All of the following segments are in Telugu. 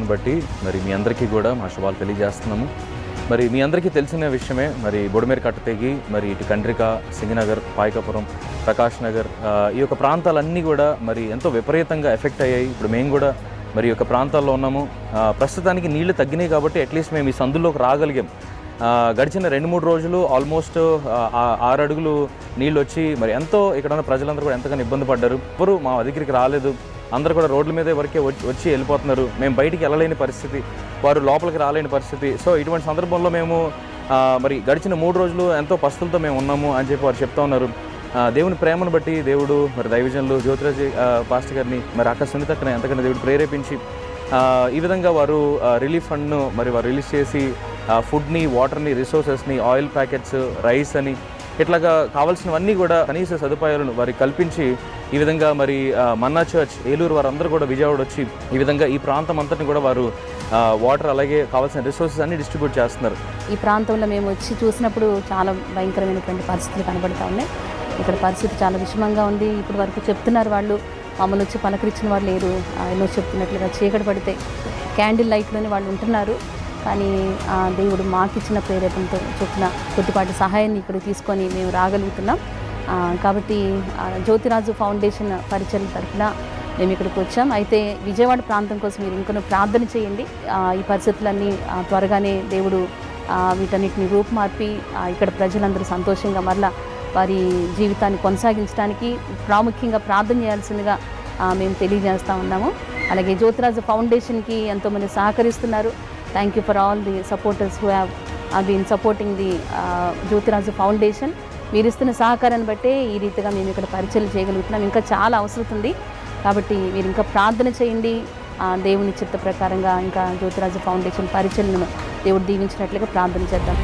అవకాశం బట్టి మరి మీ అందరికీ కూడా మా శుభాలు తెలియజేస్తున్నాము. మరి మీ అందరికీ తెలిసిన విషయమే మరి బొడమేరు కట్టతెగి మరి ఇటు కండ్రిక సింగనగర్ పాయకాపురం ప్రకాష్ నగర్ ఈ యొక్క ప్రాంతాలన్నీ కూడా మరి ఎంతో విపరీతంగా ఎఫెక్ట్ అయ్యాయి. ఇప్పుడు మేము కూడా మరి యొక్క ప్రాంతాల్లో ఉన్నాము. ప్రస్తుతానికి నీళ్ళు తగ్గినాయి కాబట్టి అట్లీస్ట్ మేము ఈ సందుల్లోకి రాగలిగాం. గడిచిన రెండు మూడు రోజులు ఆల్మోస్ట్ ఆరు అడుగులు నీళ్ళు వచ్చి మరి ఎంతో ఇక్కడ ఉన్న ప్రజలందరూ కూడా ఎంతగానో ఇబ్బంది పడ్డారు. ఎవరు మా దగ్గరికి రాలేదు. అందరూ కూడా రోడ్ల మీదే వరకే వచ్చి వచ్చి వెళ్ళిపోతున్నారు. మేము బయటికి వెళ్ళలేని పరిస్థితి. వారు లోపలికి రాలేని పరిస్థితి. సో ఇటువంటి సందర్భంలో మేము మరి గడిచిన మూడు రోజులు ఎంతో పస్తులతో మేము ఉన్నాము అని చెప్పి వారు చెప్తా ఉన్నారు. దేవుని ప్రేమను బట్టి దేవుడు మరి దైవజనులు జ్యోతిరాజ్ ఆ, పాస్టర్ గారిని మరి అక్క సునీత ఎంతకన్నా దేవుడు ప్రేరేపించి ఈ విధంగా వారు రిలీఫ్ ఫండ్ను మరి వారు రిలీజ్ చేసి ఫుడ్ని వాటర్ని రిసోర్సెస్ని ఆయిల్ ప్యాకెట్స్ రైస్ అని ఇట్లాగా కావాల్సినవన్నీ కూడా కనీస సదుపాయాలను వారికి కల్పించి ఈ విధంగా మరి మన్నా చర్చ్ ఏలూరు వారందరూ కూడా విజయవాడ వచ్చి ఈ విధంగా ఈ ప్రాంతం అంతటిని కూడా వారు వాటర్ అలాగే కావాల్సిన రిసోర్సెస్ అన్ని డిస్ట్రిబ్యూట్ చేస్తున్నారు. ఈ ప్రాంతంలో మేము వచ్చి చూసినప్పుడు చాలా భయంకరమైనటువంటి పరిస్థితులు కనబడతా ఉన్నాయి. ఇక్కడ పరిస్థితి చాలా విషమంగా ఉంది. ఇప్పుడు వరకు చెప్తున్నారు వాళ్ళు మమ్మల్ని వచ్చి పలకరించిన వాళ్ళు లేరు. ఎన్నో చెప్తున్నట్లుగా చీకటి పడితే క్యాండిల్ లైట్లోనే వాళ్ళు ఉంటున్నారు. కానీ దేవుడు మాకిచ్చిన ప్రేరేపణతో చొప్పున కొద్దిపాటి సహాయాన్ని ఇక్కడ తీసుకొని మేము రాగలుగుతున్నాం. కాబట్టి జ్యోతిరాజు ఫౌండేషన్ పరిచయం తరఫున మేము ఇక్కడికి వచ్చాం. అయితే విజయవాడ ప్రాంతం కోసం మీరు ఇంకొన ప్రార్థన చేయండి. ఈ పరిస్థితులన్నీ త్వరగానే దేవుడు వీటన్నిటిని రూపుమార్పి ఇక్కడ ప్రజలందరూ సంతోషంగా మరలా వారి జీవితాన్ని కొనసాగించడానికి ప్రాముఖ్యంగా ప్రార్థన చేయాల్సిందిగా మేము తెలియజేస్తూ ఉన్నాము. అలాగే జ్యోతిరాజు ఫౌండేషన్కి ఎంతోమంది సహకరిస్తున్నారు. Thank you for all the supporters who have been supporting the Jyothiraju foundation మీరు ఇస్తున్న సహకారాన్ని బట్టే ఈ రీతిగా మేము ఇక్కడ పరిచయం చేయగలుగుతున్నాం. ఇంకా చాలా అవసరం ఉంది. కాబట్టి మీరు ఇంకా ప్రార్థన చేయండి. ఆ, దేవుని చిత్త ప్రకారంగా ఇంకా జ్యోతిరాజు ఫౌండేషన్ పరిచయను దేవుడు దీవించినట్లుగా ప్రార్థన చేద్దాం.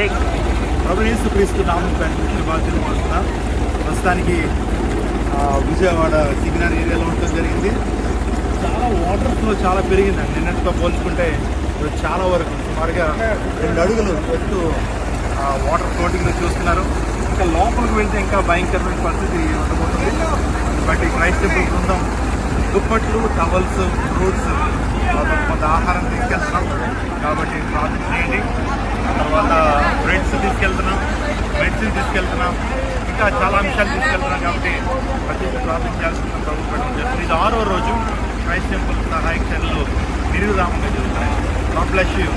టేక్ ప్రభు క్రీస్తు నామం బాధ్యత వస్తున్నా ప్రస్తుతానికి విజయవాడ సిగ్నల్ ఏరియాలో ఉండటం జరిగింది. చాలా వాటర్ ఫ్లో చాలా పెరిగిందండి. నిన్నటితో పోల్చుకుంటే ఇప్పుడు చాలా వరకు సుమారుగా రెండు అడుగులు ఎత్తు వాటర్ ఫ్లోటింగ్ చూస్తున్నారు. ఇంకా లోపలికి వెళ్తే ఇంకా భయంకరమైన పరిస్థితి ఉండబోతుంది. బట్ ఈ క్రైస్ట్ టెంపుల్ బృందం దుప్పట్లు టవల్స్ ఫ్రూట్స్ కొంత ఆహారం తీసుకెళ్తున్నాం కాబట్టి ప్రార్థన చేయండి. తర్వాత బ్రెడ్స్ తీసుకెళ్తున్నాం మెడిసిన్ తీసుకెళ్తున్నాం ఇంకా చాలా అంశాలు తీసుకెళ్తున్నాం కాబట్టి ప్రతి ప్రార్థన చేయాల్సిన ప్రభుత్వం జరుగుతుంది ఇది ఆరో రోజు క్రైస్ట్ టెంపుల్ సహాయక చర్యలు నిర్విరామంగా జరుగుతున్నాయి. గాడ్ బ్లెస్ యూ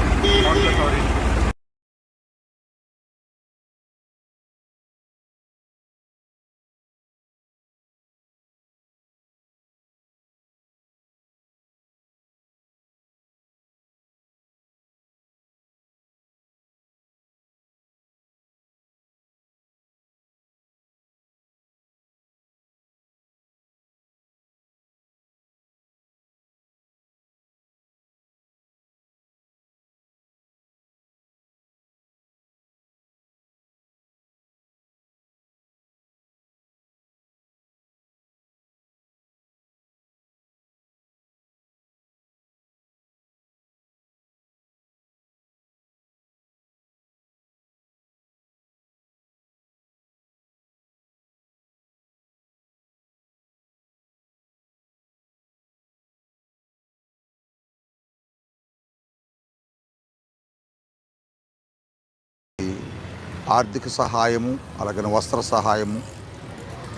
ఆర్థిక సహాయము అలాగని వస్త్ర సహాయము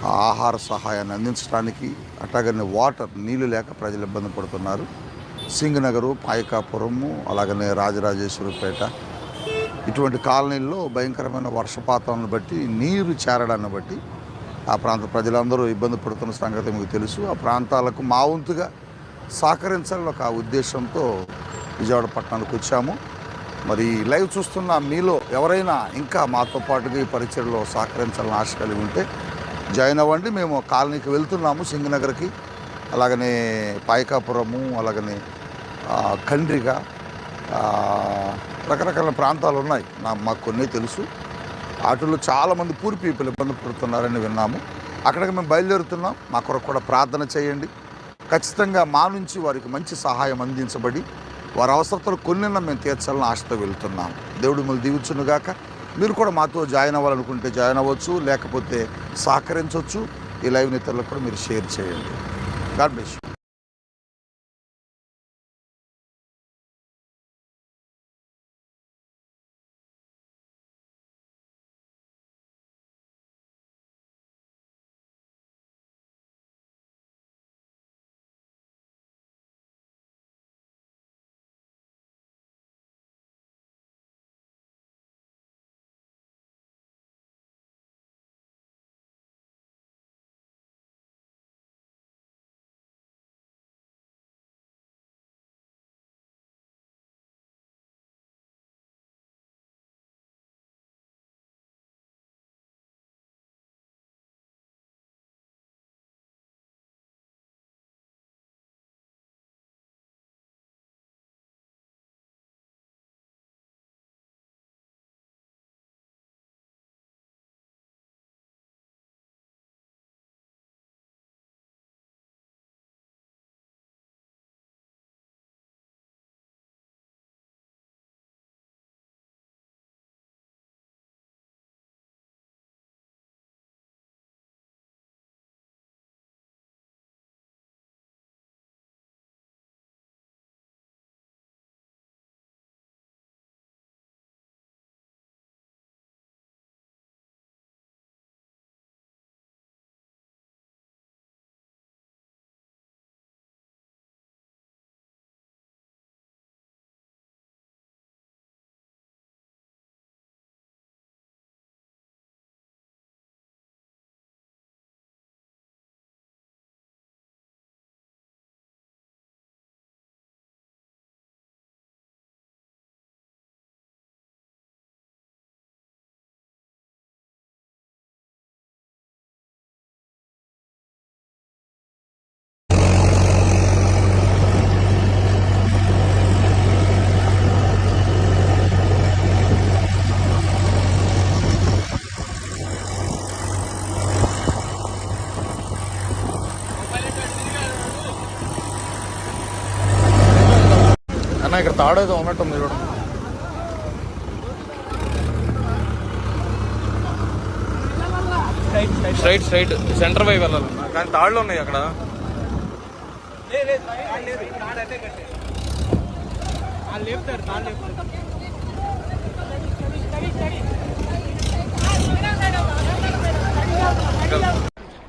ఆహార సహాయాన్ని అందించడానికి అట్లాగనే వాటర్ నీళ్ళు లేక ప్రజలు ఇబ్బంది పడుతున్నారు. సింగనగరు పాయకాపురము అలాగనే రాజరాజేశ్వరిపేట ఇటువంటి కాలనీల్లో భయంకరమైన వర్షపాతాలను బట్టి నీరు చేరడాన్ని బట్టి ఆ ప్రాంత ప్రజలందరూ ఇబ్బంది పడుతున్న సంగతి మీకు తెలుసు. ఆ ప్రాంతాలకు మా వంతుగా సహకరించాలని ఒక ఉద్దేశంతో విజయవాడ పట్టణానికి వచ్చాము. మరి లైవ్ చూస్తున్న మీలో ఎవరైనా ఇంకా మాతో పాటుగా ఈ పరిచయలో సహకరించాలని ఆశ కలిగి ఉంటే జాయిన్ అవ్వండి. మేము కాలనీకి వెళ్తున్నాము సింగనగర్కి. అలాగనే పాయకాపురము అలాగనే ఆ, రకరకాల ప్రాంతాలు ఉన్నాయి. నాకు మాకు కొన్ని తెలుసు. వాటిలో చాలామంది పూర్ పీపుల్ ఇబ్బంది పడుతున్నారని విన్నాము. అక్కడికి మేము బయలుదేరుతున్నాం. మా కొరకు కూడా ప్రార్థన చేయండి. ఖచ్చితంగా మా నుంచి వారికి మంచి సహాయం అందించబడి వారి అవసరతలు కొన్నిన్న మేము తీర్చాలని ఆశతో వెళ్తున్నాం. దేవుడు మిమ్మల్ని దీవించునుగాక. మీరు కూడా మాతో జాయిన్ అవ్వాలనుకుంటే జాయిన్ అవ్వచ్చు లేకపోతే సహకరించవచ్చు. ఈ లైవ్ ఇతరులకు కూడా మీరు షేర్ చేయండి. గాడ్ బ్లెస్ అన్న ఇక్కడ తాడేదో ఉన్నట్టుంది చూడండి స్ట్రైట్ స్ట్రైట్ సెంటర్ వైపు వెళ్ళాలన్న కానీ తాళ్ళు ఉన్నాయి అక్కడ.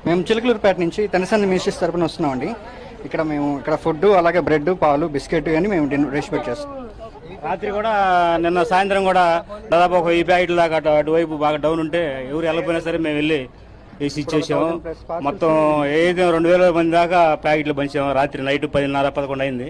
మేము చిలుకలూరుపేట నుంచి తనసన్ని మినిస్ట్రీస్ తరపున వస్తున్నామండి. ఇక్కడ మేము ఇక్కడ ఫుడ్ అలాగే బ్రెడ్ పాలు బిస్కెట్ కానీ మేము రెస్పెక్ట్ చేస్తాం. రాత్రి కూడా నిన్న సాయంత్రం కూడా దాదాపు ఒక ఈ ప్యాకెట్ దాకా అటు అటువైపు బాగా డౌన్ ఉంటే ఎవరు వెళ్ళకపోయినా సరే మేము వెళ్ళి వేసి ఇచ్చేసాము మొత్తం ఏదైతే రెండు వేల మంది దాకా ప్యాకెట్లు పంచాము. రాత్రి నైట్ పదిన్నర పదకొండు అయింది.